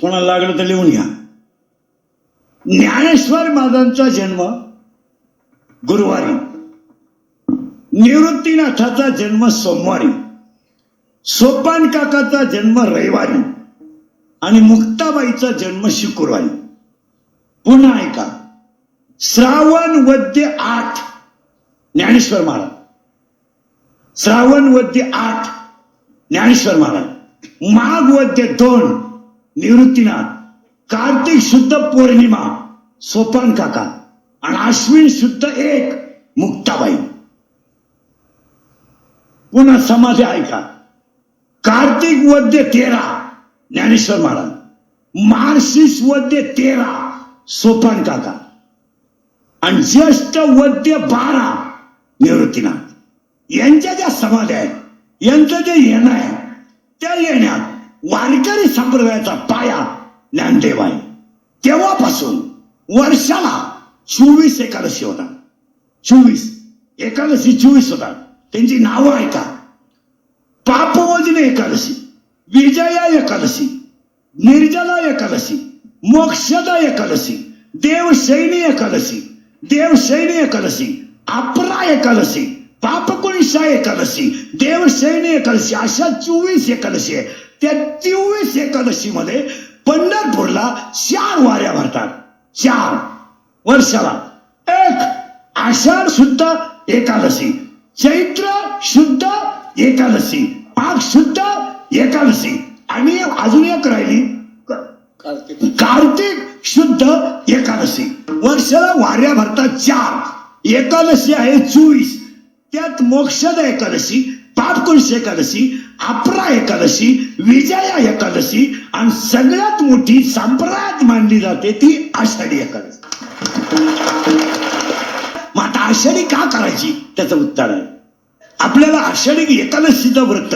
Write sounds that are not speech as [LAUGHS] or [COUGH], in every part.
कोणाला लागलं तर लिहून घ्या. ज्ञानेश्वर महाराजांचा जन्म गुरुवारी. निवृत्तीनाथाचा जन्म सोमवारी. सोपान काकाचा जन्म रविवारी. आणि मुक्ताबाईचा जन्म शुक्रवारी. पुन्हा ऐका. श्रावण वद्य आठ. ज्ञानेश्वर महाराज. श्रावण वद्य आठ. ज्ञानेश्वर महाराज. माघ वद्य दोन. निवृत्तीनाथ कार्तिक शुद्ध पौर्णिमा सोपान काका आणि अश्विन शुद्ध एक मुक्ताबाई. पुन्हा समाधी ऐका. कार्तिक वद्य तेरा ज्ञानेश्वर महाराज. मार्शिस वद्य तेरा सोपान काका. आणि ज्येष्ठ वद्य बारा निवृत्तीनाथ. यांच्या ज्या समाध्या आहेत यांचं जे येणं आहे त्या येण्यात वारकरी संप्रदायाचा पाया ज्ञानदेव आहे तेव्हापासून वर्षाला चोवीस एकादशी होता चोवीस. एकादशी चोवीस होता त्यांची नावं ऐका. पापवजने एकादशी विजया एकादशी निर्जला एकादशी मोक्षदा एकादशी देवशैनी एकादशी देवशैनी एकादशी अपरा एकादशी पापकुणिशा एकादशी देवशैनी एकादशी अशा चोवीस एकादशी आहे. त्या चोवीस एकादशी मध्ये पंढरपूरला चार वाऱ्या भरतात. चार. वर्षाला. एक आषाढ शुद्ध एकादशी. चैत्र शुद्ध एकादशी. पाक शुद्ध एकादशी. आणि अजून एक राहिली. कार्तिक शुद्ध एकादशी. वर्षाला वाऱ्या भरतात चार. एकादशी आहे चोवीस. त्यात मोक्षद एकादशी पापकुंश एकादशी अपरा एकादशी विजया एकादशी आणि सगळ्यात मोठी संप्रदायात मानली जाते ती आषाढी एकादशी. मग आता आषाढी का करायची? त्याचं उत्तर आहे. आपल्याला आषाढी एकादशीचं व्रत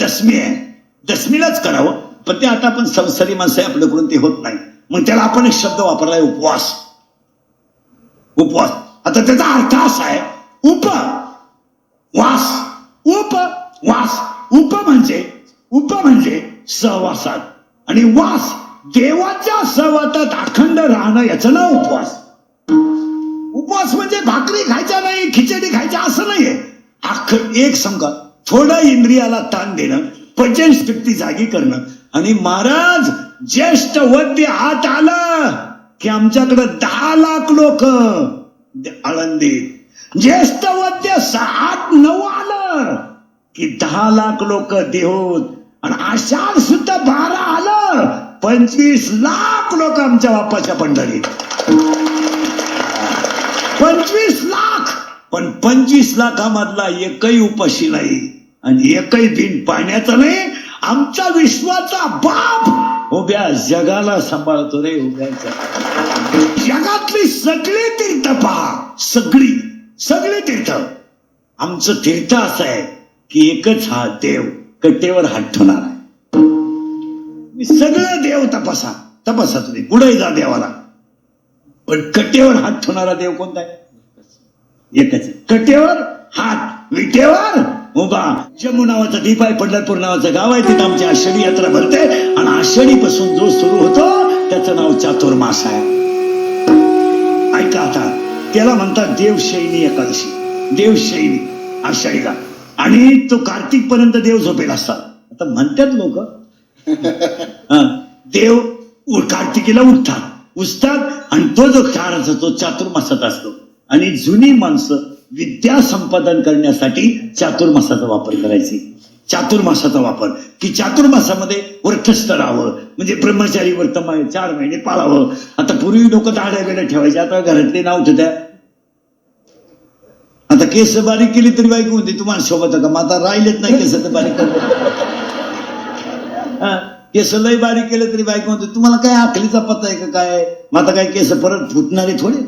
दशमी आहे. दशमीलाच करावं. पण ते आता आपण संसारी माणसं आहे आपल्याकडून ते होत नाही. मग त्याला आपण एक शब्द वापरलाय उपवास. उपवास. आता त्याचा अर्थ असा आहे उप वास उप वास उप म्हणजे उप म्हणजे सहवासात. आणि वास देवाच्या सहवासात अखंड राहणं याचं नाव उपवास. उपवास म्हणजे भाकरी खायच्या नाही खिचडी खायच्या असं नाहीये. अख एक समजा थोडा इंद्रियाला ताण देणं पचन शक्ती जागी करणं. आणि महाराज ज्येष्ठ वद्य आत आलं की आमच्याकडे दहा लाख लोक आळंदीत. ज्येष्ठ वद्य सात नऊ आलं. की दहा लाख लोक देहोत आणि आषाढ सुद्धा बारा आलं पंचवीस लाख लोक आमच्या बाप्पाच्या पंढरीत. पंचवीस लाख! पण पंचवीस लाखामधला एकही उपाशी नाही आणि एकही बिन पाण्याचा नाही. आमच्या विश्वाचा बाप उभ्या जगाला सांभाळतो रे उभ्याचा जगातली सगळी तीर्थ पहा. सगळी सगळी तीर्थ. आमचं तीर्थ असं आहे. की एकच हा देव कट्टेवर हात ठेवणार आहे. मी सगळं देव तपासा. तपासा तुम्ही. पुढे जा देवाला. पण कट्टेवर हात ठेवणारा देव कोणता आहे? एकच. आहे. कट्टेवर हात. विटेवर उभा. जम्मू नावाचा दीप आहे पंढरपूर नावाचं गाव आहे तिथं आमची आषाढी यात्रा भरते. आणि आषाढी पासून जो सुरू होतो त्याचं नाव चातुर्मास आहे. ऐका आता. त्याला म्हणतात देवशैनी एकादशी. देवशैनी आषाढीला. आणि तो कार्तिक पर्यंत देव झोपेल असतात. आता म्हणतात लोक [LAUGHS] देव कार्तिकीला उठतात. उठतात आणि तो जो काळ असतो तो चातुर्मासात असतो. आणि जुनी माणसं विद्या संपादन करण्यासाठी चातुर्मासाचा वापर करायची. चातुर्मासाचा वापर. की चातुर्मासामध्ये व्रतस्थ राहावं. म्हणजे ब्रह्मचारी व्रत मा- चार महिने पाळावं. आता पूर्वी लोक दाड्या ठेवायचे आता घरातले नाव ठेवत्या आता केस बारीक केली तरी बाईक म्हणते तुम्हाला शोभत का? मग आता राहिलेच नाही केस तर बारीक हा, केस लय बारीक केलं तरी बाईक म्हणते तुम्हाला काय आखलीचा पत्ता आहे का काय? मग आता काय केस परत फुटणारे थोडे?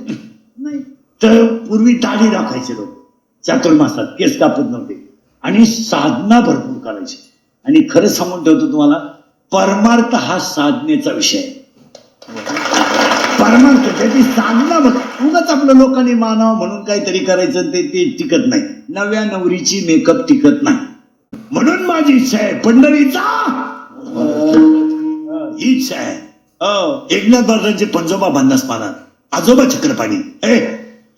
नाही. तर पूर्वी दाढी राखायचे लोक. चातुर्मासात केस कापत नव्हते. आणि साधना भरपूर करायची आणि खरं सांगून ठेवतो तुम्हाला परमार्थ हा साधनेचा विषय आहे. परमार्थ त्याची साधना बघ. उगाच आपल्या लोकांनी मानावं म्हणून काहीतरी करायचं ते ते टिकत नाही. नव्या नवरीची मेकअप टिकत नाही. म्हणून माझी इच्छा आहे पंढरीचा. ही इच्छा आहे अ, एकनाथ महाराजांचे पंजोबा भांडास महाराज. आजोबा चक्रपाणी. ए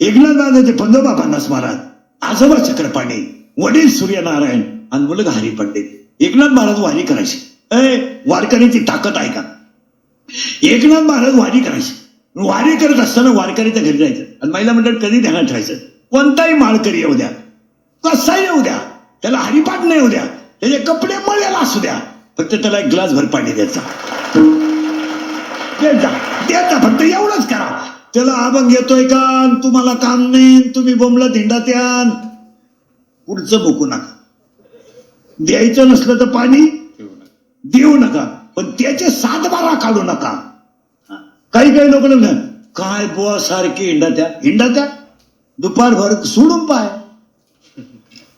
एकनाथ महाराजांचे पंजोबा भांडास महाराज. आजोबा चक्रपाणी. वडील सूर्यनारायण आणि मुलगा हरी पंडित एकनाथ महाराज वारी करायचे. ए वारकऱ्याची ताकद आहे का? एकनाथ महाराज वारी करायचे. वारी करत असताना वारकरीच्या घरी जायचं. आणि महिला मंडळ कधी ध्यानात ठेवायचं? कोणताही माळकरी येऊ द्या. कसा येऊ द्या. त्याला हरिपाठ नाही येऊ द्या. त्याचे कपडे मळलेला असू द्या. फक्त त्याला एक ग्लास भर पाणी द्यायचा. द्यायचा फक्त एवढंच करा. त्याला अभंग येतोय का? तुम्हाला काम नाही. तुम्ही बोंबला धिंडात यान पुढचं बोकू नका. द्यायचं नसलं तर पाणी देऊ नका. पण त्याचे सात बारा काढू नका. काही काही लोक ना काय बुवा सारखी हिंडा त्या हिंडा त्या दुपारभर सोडून पाय.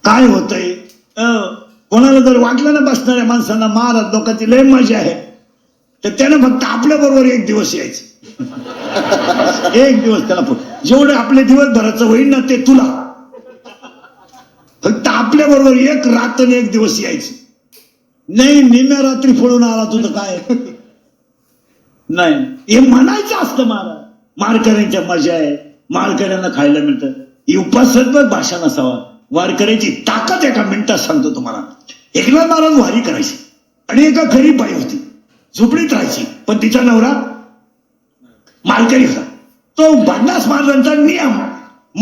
काय होतंय? अं, कोणाला जर वाटलं ना बसणाऱ्या माणसांना महाराज लोकांची लय मजा आहे. तर त्यानं फक्त आपल्या बरोबर एक दिवस यायचं. [LAUGHS] एक दिवस त्याला फक्त. जेवढं आपल्या दिवसभराचं होईल ना ते तुला. फक्त आपल्या बरोबर एक रात आणि एक दिवस यायचं. नाही निम्या रात्री पळून आला तुझं काय? नाही. हे म्हणायचं असतं महाराज. मारकऱ्यांच्या मजा आहे. मारकऱ्यांना खायला मिळतं. ही उपासनात्मक भाषा नसावा. वारकऱ्याची ताकद एका मिनिटात सांगतो तुम्हाला. एकनाथ महाराज वारी करायची. आणि एका खरी बाई होती. झोपडीत राहायची. पण तिचा नवरा मालकरी होता. तो भांडास महाराजांचा नियम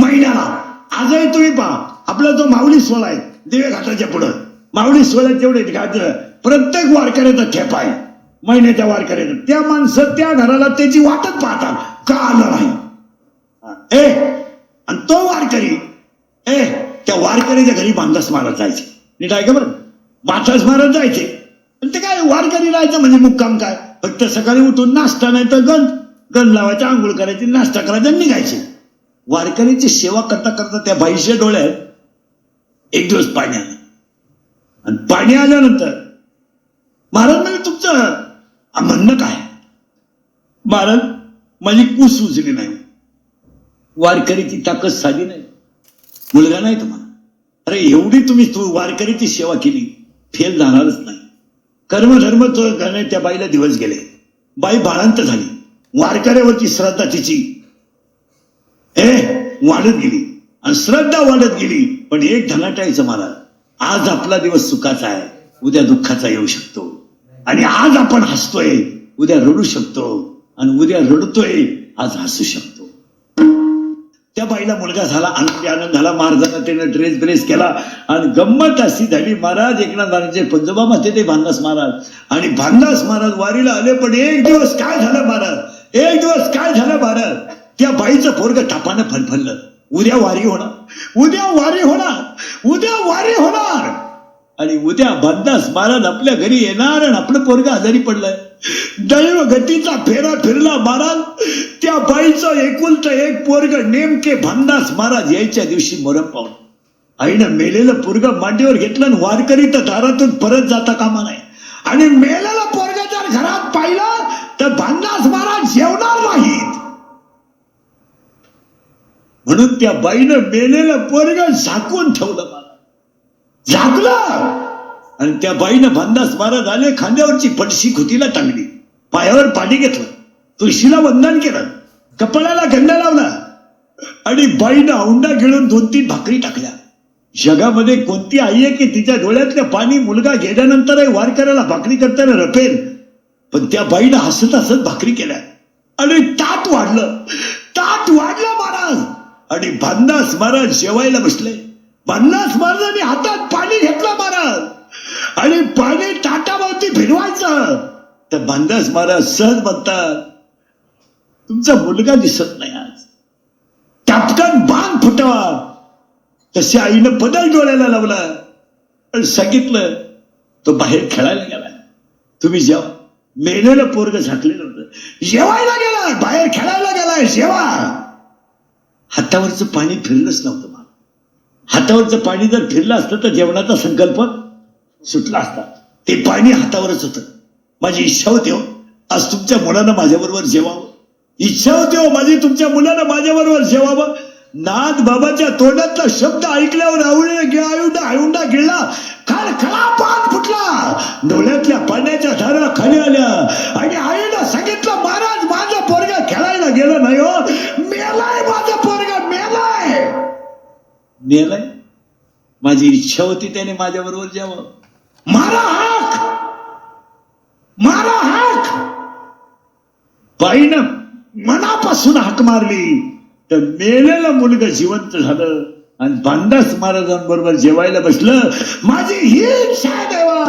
महिन्याला. आजही तुम्ही पहा. आपला जो माऊली सोहळा आहे दिवे घाटाच्या पुढं. माऊली सोहळ्यात जेवढे घाट प्रत्येक वारकऱ्याचा ठेपा आहे. महिन्याच्या वारकऱ्याचा. त्या माणसं त्या घराला त्याची वाटच पाहतात. का आलं नाही? ए आणि तो वारकरी ए त्या वारकरीच्या घरी बांधास मारत जायचे. नीट आहे का बरं? बांधास मारत जायचे. आणि ते काय वारकरी राहायचं म्हणजे मुक्काम काय? फक्त सकाळी उठून नाश्ता नाही तर गंध. गंध लावायचा आंघोळ करायची नाश्ता करायचा निघायचे. वारकरीची सेवा करता करता त्या बाईच्या डोळ्यात एक दिवस पाणी आलं. आणि पाणी आल्यानंतर महाराज म्हणजे तुमचं म्हणणं काय? महाराज माझी कुस उजली नाही. वारकरीची ताकद साधी नाही. मुलगा नाही तुम्हाला. अरे एवढी तुम्ही तू वारकरीची सेवा केली फेल जाणारच नाही. कर्मधर्म तो करणे त्या बाईला दिवस गेले. बाई बाळांत झाली. वारकऱ्यावरची श्रद्धा तिची ए वाढत गेली. आणि श्रद्धा वाढत गेली. पण एक धनाटायचं मला आज आपला दिवस सुखाचा आहे. उद्या दुःखाचा येऊ शकतो. आणि आज आपण हसतोय. उद्या रडू शकतो आणि उद्या रडतोय आज हसू शकतो. त्या बाईला मुलगा झाला आनंदी आनंद झाला महाराजांना त्याने ड्रेस ब्रेस केला आणि गंमत अशी झाली महाराज एकनाथ महाराजचे पंजोबा मध्ये ते भानदास महाराज. आणि भानदास महाराज वारीला आले पण एक दिवस काय झालं महाराज? एक दिवस काय झालं महाराज? त्या बाईचं पोरग तापानं फलफललं उद्या वारी होणार. उद्या वारी होणार. उद्या वारी होणार. आणि उद्या बदनास महाराज आपल्या घरी येणार आणि आपलं पोरग आजारी पडलंय. दैव गतीचा फेरा फिरला महाराज त्या बाईचं एकुलतं एक पोरग नेमके भन्नास महाराज यायच्या दिवशी मरण पाहून आईनं मेलेलं पोरग मांडीवर घेतलं आणि वारकरी तर दारातून परत जाता कामा नाही. आणि मेलेलं पोरग जर घरात पाहिलं तर भानदास महाराज जेवणार नाहीत. म्हणून त्या बाईनं मेलेलं पोरग झाकून ठेवलं महाराज झाकलं. आणि त्या बाईनं भानदास महाराज आले खांद्यावरची पडशी खुतीला टांगली. पायावर पाणी घेतलं. तुळशीला वंदन केलं. कपाळाला गंडा लावला. आणि बाईनं औंडा घेऊन दोन तीन भाकरी टाकल्या. जगामध्ये कोणती आई आहे की तिच्या डोळ्यातलं पाणी मुलगा गेल्यानंतरही वारकऱ्याला भाकरी करताना रपेल? पण त्या बाईनं हसत हसत भाकरी केल्या. आणि ताट वाढलं. ताट वाढलं महाराज. आणि भांदास महाराज जेवायला बसले. भन्नास मारलं मी हातात पाणी घेतलं महाराज आणि पाणी ताटावरती फिरवायचं. तर भानदास महाराज सहज म्हणतात तुमचा मुलगा दिसत नाही आज. टपकन बाण फुटवा. तशी आईनं बदल डोळ्याला लावला. आणि सांगितलं तो बाहेर खेळायला गेला. तुम्ही जेवा. मेलेलं पोरग झाकलेलं होतं. जेवायला गेला. बाहेर खेळायला गेलाय. जेवा. हातावरचं पाणी फिरलंच नव्हतं. हातावरचं पाणी जर फिरलं असतं तर जेवणाचा संकल्प सुटला असता. ते पाणी हातावरच होतं. माझी इच्छा होती हो. आज तुमच्या मुलानं माझ्याबरोबर जेवावं. इच्छा होती हो माझी तुमच्या मुलानं माझ्याबरोबर जेवावं. नाथ बाबाच्या तोंडातला शब्द ऐकल्यावर आवळे गिळायुंडा आयुंडा गिळला. काल खरा पान फुटला. डोळ्यातल्या पाण्याच्या धारा खाली आल्या. आणि आईला सांगितलं महाराज माझा पोरगा खेळायला गेला नाही हो. नेलाय? माझी इच्छा होती त्याने माझ्याबरोबर जेव्हा जावं मारा हाक! मारा हाक! बाईनं मनापासून हाक मारली. तर मेलेलं मुलगा जिवंत झालं आणि बांदास महाराजांबरोबर जेवायला बसलं. माझी ही इच्छा आहे देवा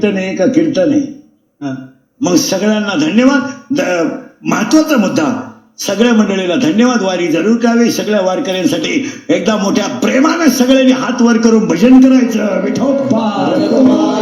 कीर्तन आहे का कीर्तन? आहे मग सगळ्यांना धन्यवाद. महत्त्वाचा मुद्दा. सगळ्या मंडळीला धन्यवाद. वारी जरूर करावी. सगळ्या वारकऱ्यांसाठी एकदा मोठ्या प्रेमाने सगळ्यांनी हात वर करून भजन करायचं. विठोबा.